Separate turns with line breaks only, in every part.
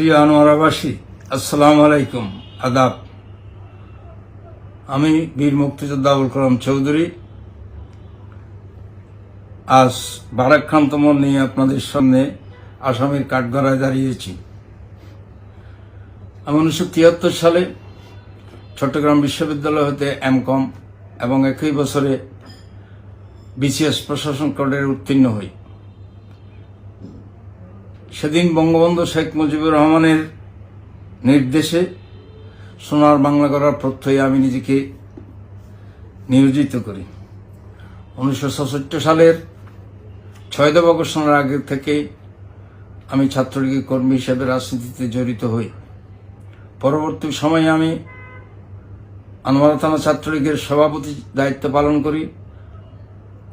প্রিয় আনোয়ারাবাসী, আসসালামু আলাইকুম। আদাব। আমি বীর মুক্তিযোদ্ধা আবুল কালাম চৌধুরী। আজ বারাক্রান্তম নিয়ে আপনাদের সামনে আসামের কাঠগড়ায় দাঁড়িয়েছি। আমি উনিশশো তিয়াত্তর সালে চট্টগ্রাম বিশ্ববিদ্যালয় হতে এমকম এবং একই বছরে বিসিএস প্রশাসন কোর্ডের উত্তীর্ণ হই। সেদিন বঙ্গবন্ধু শেখ মুজিবুর রহমানের নির্দেশে সোনার বাংলা করার প্রত্যয়ে আমি নিজেকে নিয়োজিত করি। উনিশশো সালের ছয় দেব ঘোষণার আগে থেকে আমি ছাত্রলীগের কর্মী হিসেবে রাজনীতিতে জড়িত হই। পরবর্তী সময়ে আমি আনোয়ারা থানা ছাত্রলীগের সভাপতি দায়িত্ব পালন করি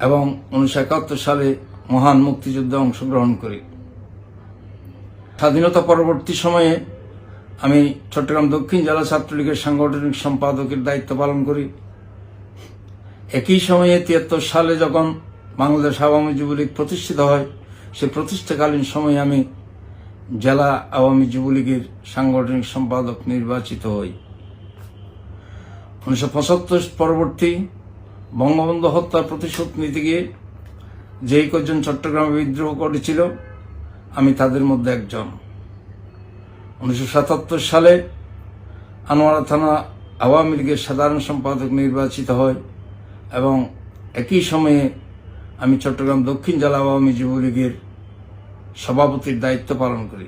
এবং উনিশশো একাত্তর সালে মহান মুক্তিযুদ্ধে অংশগ্রহণ করি। স্বাধীনতা পরবর্তী সময়ে আমি চট্টগ্রাম দক্ষিণ জেলা ছাত্রলীগের সাংগঠনিক সম্পাদকের দায়িত্ব পালন করি। একই সময়ে তিয়াত্তর সালে যখন বাংলাদেশ আওয়ামী যুবলীগ প্রতিষ্ঠিত হয়, সে প্রতিষ্ঠাকালীন সময়ে আমি জেলা আওয়ামী যুবলীগের সাংগঠনিক সম্পাদক নির্বাচিত হই। উনিশশো পঁচাত্তর পরবর্তী বঙ্গবন্ধু হত্যার প্রতিশোধ নিতে গিয়ে যেই কজন চট্টগ্রামে বিদ্রোহ করেছিল আমি তাদের মধ্যে একজন। উনিশশো সাতাত্তর সালে আনোয়ারা থানা আওয়ামী লীগের সাধারণ সম্পাদক নির্বাচিত হয় এবং একই সময়ে আমি চট্টগ্রাম দক্ষিণ জেলা আওয়ামী যুবলীগের সভাপতির দায়িত্ব পালন করি।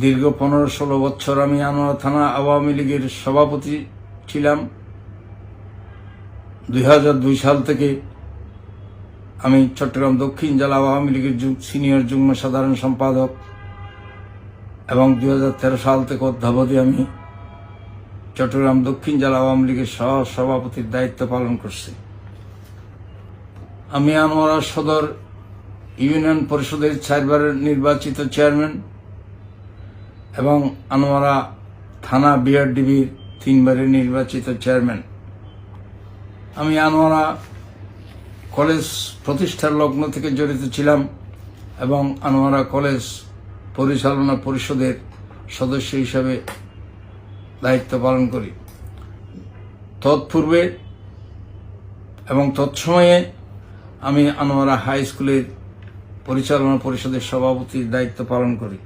দীর্ঘ পনেরো ষোলো বছর আমি আনোয়ারা থানা আওয়ামী লীগের সভাপতি ছিলাম। দুই হাজার দুই সাল থেকে আমি চট্টগ্রাম দক্ষিণ জেলা আওয়ামী লীগের যু- সিনিয়র যুগ্ম সাধারণ সম্পাদক এবং দু হাজার তেরো সাল থেকে অদ্যাবধি আমি চট্টগ্রাম দক্ষিণ জেলা আওয়ামী লীগের সহ সভাপতির দায়িত্ব পালন করছি। আমি আনোয়ারা সদর ইউনিয়ন পরিষদের চারবারের নির্বাচিত চেয়ারম্যান এবং আনোয়ারা থানা বিআরডিবির তিনবারের নির্বাচিত চেয়ারম্যান। আমি আনোয়ারা কলেজ প্রতিষ্ঠার লগ্ন থেকে জড়িত ছিলাম এবং আনোয়ারা কলেজ পরিচালনা পরিষদের সদস্য হিসাবে দায়িত্ব পালন করি। তৎপূর্বে এবং তৎসময়ে আমি আনোয়ারা হাই স্কুলের পরিচালনা পরিষদের সভাপতির দায়িত্ব পালন করি।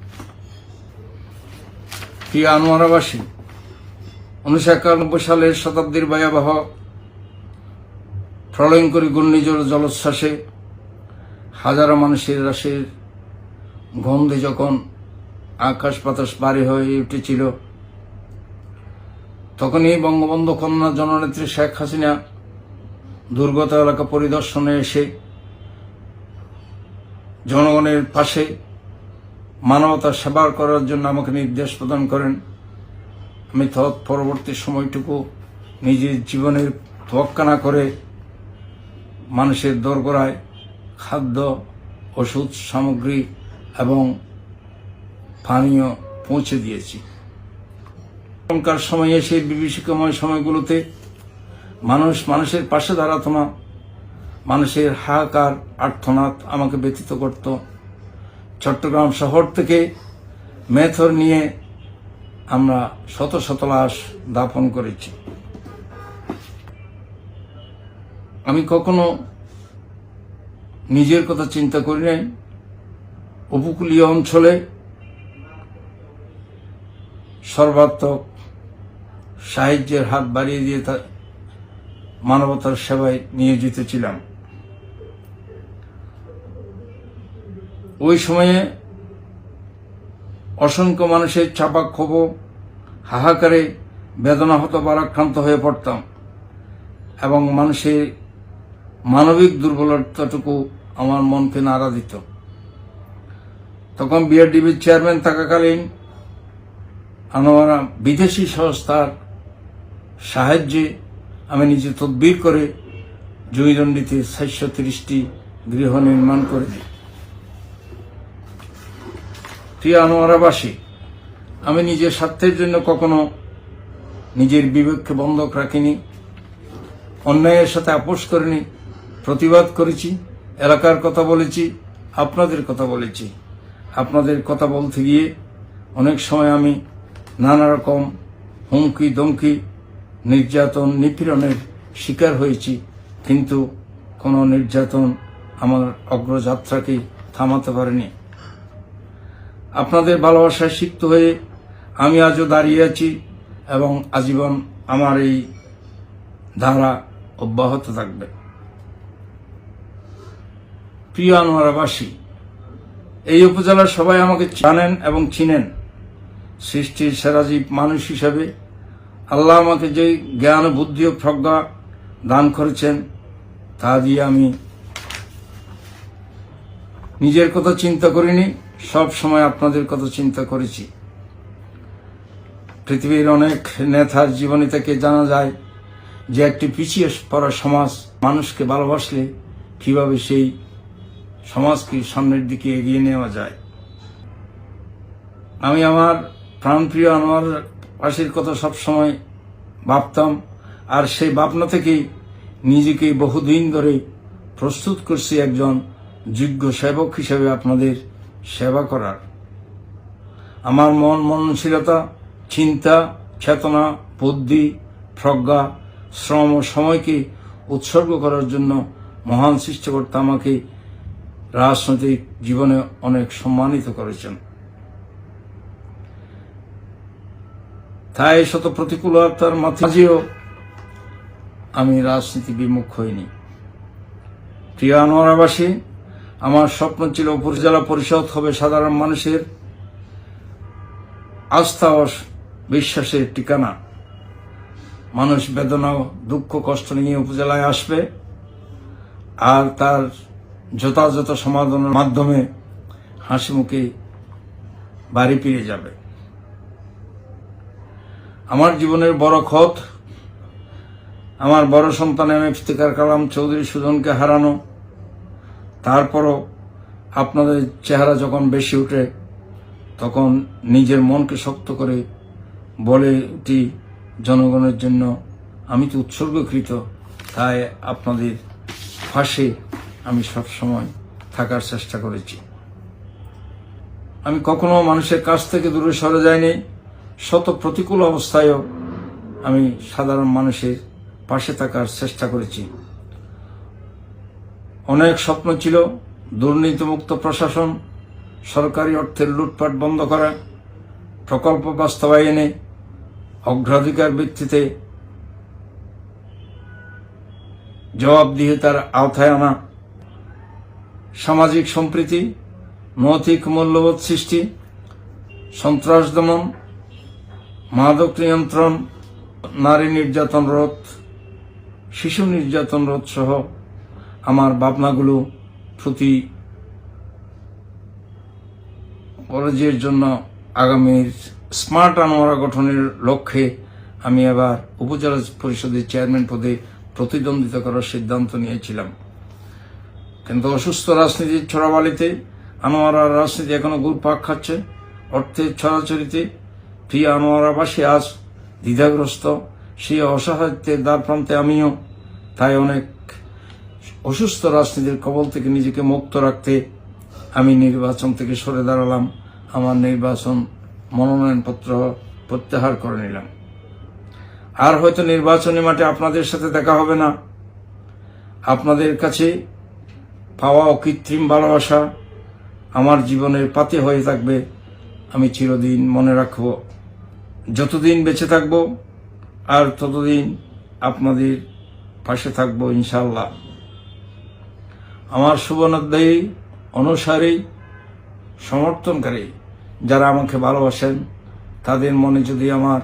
প্রিয় আনোয়ারাবাসী, উনিশশো একানব্বই সালের শতাব্দীর ভয়াবহ প্রলয়ঙ্করী ঘূর্ণিঝড় জলোচ্ছ্বাসে হাজারো মানুষের রাশের গন্ধে যখন আকাশ বাতাস বাড়ি হয়ে উঠেছিল, তখনই বঙ্গবন্ধু কন্যা জননেত্রী শেখ হাসিনা দুর্গত এলাকা পরিদর্শনে এসে জনগণের পাশে মানবতার সেবা করার জন্য আমাকে নির্দেশ প্রদান করেন। আমি তৎ পরবর্তী সময়টুকু নিজের জীবনের তোয়াক্কা না করে মানুষের দোরগোড়ায় খাদ্য, ওষুধ, সামগ্রী এবং পানীয় পৌঁছে দিয়েছি। এখনকার সময়ে সেই বিভীষিকাময় সময়গুলোতে মানুষ মানুষের পাশে দাঁড়াতো না। মানুষের হাহাকার আর্থনাদ আমাকে ব্যতীত করত। চট্টগ্রাম শহর থেকে মেথর নিয়ে আমরা শত শত লাশ দাফন করেছি। আমি কখনো নিজের কথা চিন্তা করি নাই। উপকূলীয় অঞ্চলে সর্বাত্মক সাহায্যের হাত বাড়িয়ে দিয়ে তা মানবতার সেবায় নিয়োজিত ছিলাম। ওই সময়ে অসংখ্য মানুষের চাপা ক্ষোভ হাহাকারে বেদনাহত বারাক্রান্ত হয়ে পড়তাম এবং মানুষের মানবিক দুর্বলতাটুকু আমার মনকে নাড়া দিত। তখন বিআরডিবির চেয়ারম্যান থাকাকালীন আমরা বিদেশি সংস্থার সাহায্যে আমি নিজে তদবির করে জয়দণ্ডিতে চারশো তিরিশটি গৃহ নির্মাণ করে দিই প্রিয় আনোয়ারাবাসী, আমি নিজের স্বার্থের জন্য কখনো নিজের বিবেককে বন্ধক রাখিনি, অন্যায়ের সাথে আপোষ করিনি প্রতিবাদ করেছি, এলাকার কথা বলেছি, আপনাদের কথা বলেছি। আপনাদের কথা বলতে গিয়ে অনেক সময় আমি নানা রকম হুমকি দমকি নির্যাতন, নিপীড়নের শিকার হয়েছি, কিন্তু কোনো নির্যাতন আমার অগ্রযাত্রাকে থামাতে পারেনি। আপনাদের ভালোবাসায় সিক্ত হয়ে আমি আজও দাঁড়িয়ে আছি এবং আজীবন আমার এই ধারা অব্যাহত থাকবে। প্রিয় আনোয়ারাবাসী, এই উপজেলার সবাই আমাকে জানেন এবং চিনেন। সৃষ্টির সেরাজীব মানুষ হিসেবে আল্লাহ আমাকে যে জ্ঞান, বুদ্ধি ও প্রজ্ঞা দান করেছেন, তা দিয়ে আমি নিজের কথা চিন্তা করিনি, সব সময় আপনাদের কথা চিন্তা করেছি। পৃথিবীর অনেক নেতার জীবনী থেকে জানা যায় যে একটি পিছিয়ে পড়া সমাজ মানুষকে ভালোবাসলে কীভাবে সেই সমাজকে সামনের দিকে এগিয়ে নেওয়া যায়। আমি আমার প্রাণপ্রিয় আমার পাশের কথা সবসময় ভাবতাম, আর সেই ভাবনা থেকেই নিজেকে বহুদিন ধরে প্রস্তুত করছি একজন যোগ্য সেবক হিসেবে আপনাদের সেবা করার। আমার মন মননশীলতা, চিন্তা, চেতনা, বুদ্ধি, প্রজ্ঞা, শ্রম ও সময়কে উৎসর্গ করার জন্য মহান সৃষ্টিকর্তা আমাকে রাজনৈতিক জীবনে অনেক সম্মানিত করেছেন। তাই শত প্রতিকূলতার মাঝেও আমি রাজনীতি বিমুখ হইনি। প্রিয় আনোয়ারাবাসী, আমার স্বপ্ন ছিল উপজেলা পরিষদ হবে সাধারণ মানুষের আস্থা ও বিশ্বাসের ঠিকানা। মানুষ বেদনা দুঃখ কষ্ট নিয়ে উপজেলায় আসবে আর তার যথাযথ সমাধানের মাধ্যমে হাসি মুখে বাড়ি ফিরে যাবে। আমার জীবনের বড় ক্ষত, আমার বড় সন্তান এম ইফতিকার কালাম চৌধুরী সুজনকে হারানো, তারপরও আপনাদের চেহারা যখন বেশি ওঠে তখন নিজের মনকে শক্ত করে বলে উঠি জনগণের জন্য আমি তো উৎসর্গকৃত, তাই আপনাদের পাশে আমি সব সময় থাকার চেষ্টা করেছি। আমি কখনো মানুষের কাছ থেকে দূরে সরে যাইনি। শত প্রতিকূল অবস্থায়ও আমি সাধারণ মানুষের পাশে থাকার চেষ্টা করেছি। অনেক স্বপ্ন ছিল দুর্নীতিমুক্ত প্রশাসন, সরকারি অর্থের লুটপাট বন্ধ করা, প্রকল্প বাস্তবায়নে অগ্রাধিকার ভিত্তিতে জবাবদিহিতার আওতায় আনা সামাজিক সম্প্রীতি নৈতিক মূল্যবোধ সৃষ্টি, সন্ত্রাস দমন, মাদক নিয়ন্ত্রণ, নারী নির্যাতন রোধ, শিশু নির্যাতন রোধ সহ আমার ভাবনাগুলো প্রতি কলেজের জন্য আগামীর স্মার্ট আনোয়ারা গঠনের লক্ষ্যে আমি এবার উপজেলা পরিষদের চেয়ারম্যান পদে প্রতিদ্বন্দ্বিতা করার সিদ্ধান্ত নিয়েছিলাম। কিন্তু অসুস্থ রাজনীতির ছড়াবালিতে আনোয়ারার রাজনীতি এখনও ঘুরপাক খাচ্ছে, অর্থের ছড়াছড়িতে, প্রিয় আনোয়ারাবাসী আজ দ্বিধাগ্রস্ত, সেই অসহায়ত্বের দ্বার প্রান্তে আমিও, তাই অনেক অসুস্থ রাজনীতির কবল থেকে নিজেকে মুক্ত রাখতে আমি নির্বাচন থেকে সরে দাঁড়ালাম, আমার নির্বাচন মনোনয়নপত্র প্রত্যাহার করে নিলাম। আর হয়তো নির্বাচনী মাঠে আপনাদের সাথে দেখা হবে না। আপনাদের কাছে পাওয়া অকৃত্রিম ভালোবাসা আমার জীবনের পাতে হয়ে থাকবে। আমি চিরদিন মনে রাখব, যতদিন বেঁচে থাকব আর ততদিন আপনাদের পাশে থাকব ইনশাল্লাহ আমার শুভনাধ্যায়ী, অনুসারী, সমর্থনকারী যারা আমাকে ভালোবাসেন, তাদের মনে যদি আমার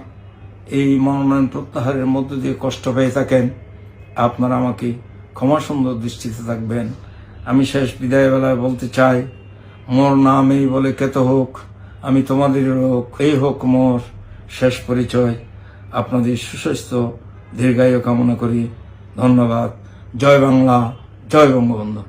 এই মনোনয়ন প্রত্যাহারের মধ্য দিয়ে কষ্ট পেয়ে থাকেন, আপনারা আমাকে ক্ষমা সুন্দর দৃষ্টিতে থাকবেন। আমি শেষ বিদায়বেলায় বলতে চাই, মোর নাম এই বলে কেত হোক, আমি তোমাদের হোক, এই হোক মোর শেষ পরিচয়। আপনাদের সুস্বাস্থ্য, দীর্ঘায়ু কামনা করি। ধন্যবাদ। জয় বাংলা, জয় বঙ্গবন্ধু।